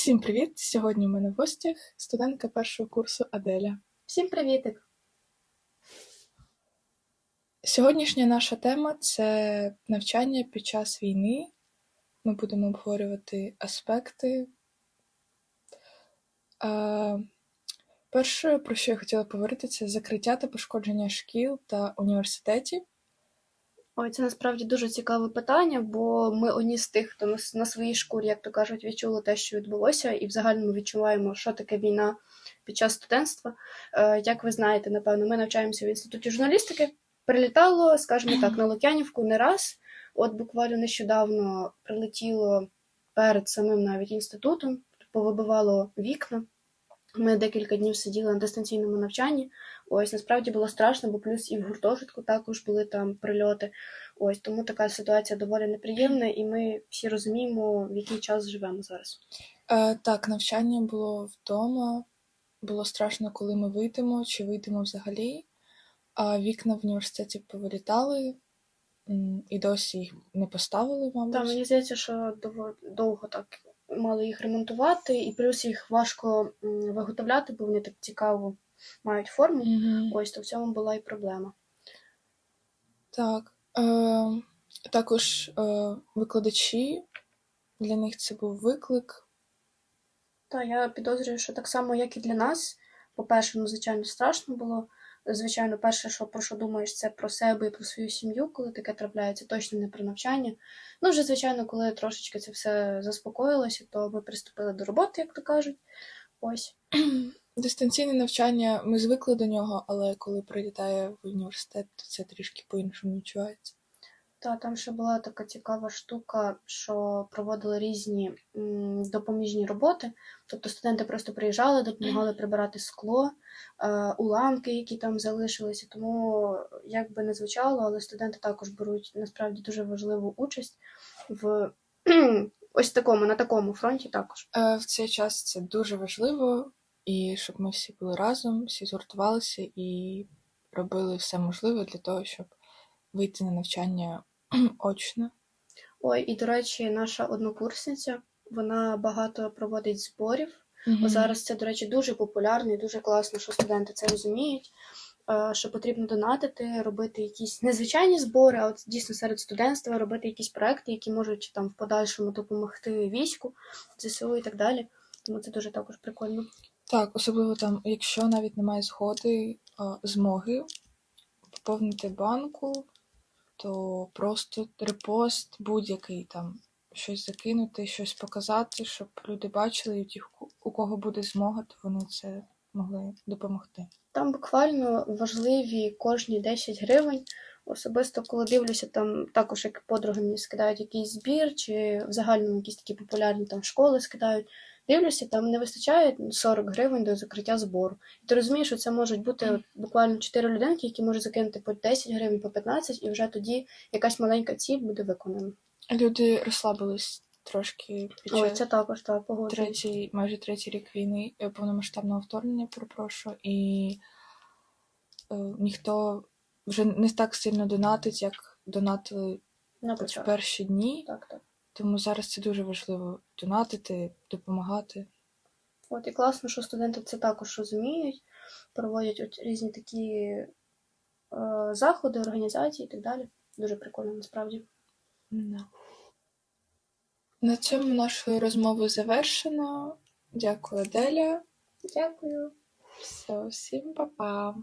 Всім привіт! Сьогодні у мене в гостях студентка першого курсу Аделя. Всім привітик! Сьогоднішня наша тема це навчання під час війни. Ми будемо обговорювати аспекти. А, перше, про що я хотіла поговорити, це закриття та пошкодження шкіл та університетів. Ой, це насправді дуже цікаве питання, бо ми одні з тих, хто на, своїй шкурі, як то кажуть, відчули те, що відбулося, і взагалі ми відчуваємо, що таке війна під час студентства. Е, як ви знаєте, напевно, ми навчаємося в інституті журналістики. Прилітало, скажімо так, на Лук'янівку не раз. От буквально нещодавно прилетіло перед самим навіть інститутом, повибивало вікна. Ми декілька днів сиділи на дистанційному навчанні. Ось насправді було страшно, бо плюс і в гуртожитку також були там прильоти. Ось тому така ситуація доволі неприємна, і ми всі розуміємо, в який час живемо зараз. Е, так, навчання було вдома. Було страшно, коли ми вийдемо, чи вийдемо взагалі. А вікна в університеті повилітали, і досі їх не поставили, мабуть. Та мені здається, що довго так мали їх ремонтувати, і плюс їх важко виготовляти, бо вони так цікаво мають форму. Мгм. Ось то в цьому була і проблема. Так. Е, також е, викладачі, для них це був виклик. Та я підозрюю, що так само, як і для нас. По-перше, ну, звичайно, страшно було. Звичайно, перше, що про що думаєш, це про себе і про свою сім'ю, коли таке трапляється, точно не про навчання. Ну, вже, звичайно, коли трошечки це все заспокоїлося, то ми приступили до роботи, як то кажуть. Ось. Дистанційне навчання, ми звикли до нього, але коли прилітає в університет, то це трішки по-іншому відчувається. Та там ще була така цікава штука, що проводили різні допоміжні роботи. Тобто студенти просто приїжджали, допомагали прибирати скло, е, уламки, які там залишилися. Тому, як би не звучало, але студенти також беруть насправді дуже важливу участь в ось такому, на такому фронті також. Е, в цей час це дуже важливо, і щоб ми всі були разом, всі згуртувалися і робили все можливе для того, щоб вийти на навчання очно. Ой, і до речі, наша однокурсниця, вона багато проводить зборів. Бо Мгм. зараз це, до речі, дуже популярно і дуже класно, що студенти це розуміють. е, Що потрібно донатити, робити якісь незвичайні збори, а от дійсно серед студентства робити якісь проекти, які можуть там в подальшому допомогти війську, ЗСУ і так далі. Тому це дуже також прикольно. Так, особливо там, якщо навіть немає згоди, змоги поповнити банку, то просто репост будь-який там щось закинути, щось показати, щоб люди бачили, і ті, у кого буде змога, то вони це могли допомогти. Там буквально важливі кожні 10 гривень. Особисто, коли дивлюся, там також як подруги мені скидають якийсь збір, чи в загальному якісь такі популярні там школи скидають. Дивлюся, там не вистачає 40 гривень до закриття збору. І ти розумієш, що це можуть бути от буквально 4 людинки, які можуть закинути по 10 гривень, по 15, і вже тоді якась маленька ціль буде виконана. Люди розслабились трошки під Ой, час це також так, погоджуюсь. третій, майже третій рік війни, е, повномасштабного вторгнення, перепрошую, і е, ніхто вже не так сильно донатить, як донатили На в початку. перші дні. Так, так. Тому зараз це дуже важливо донатити, допомагати. От і класно, що студенти це також розуміють, проводять от різні такі е, заходи, організації і так далі. Дуже прикольно насправді. Да. На цьому нашу розмову завершено. Дякую, Аделя. Дякую. Все, всім па-па.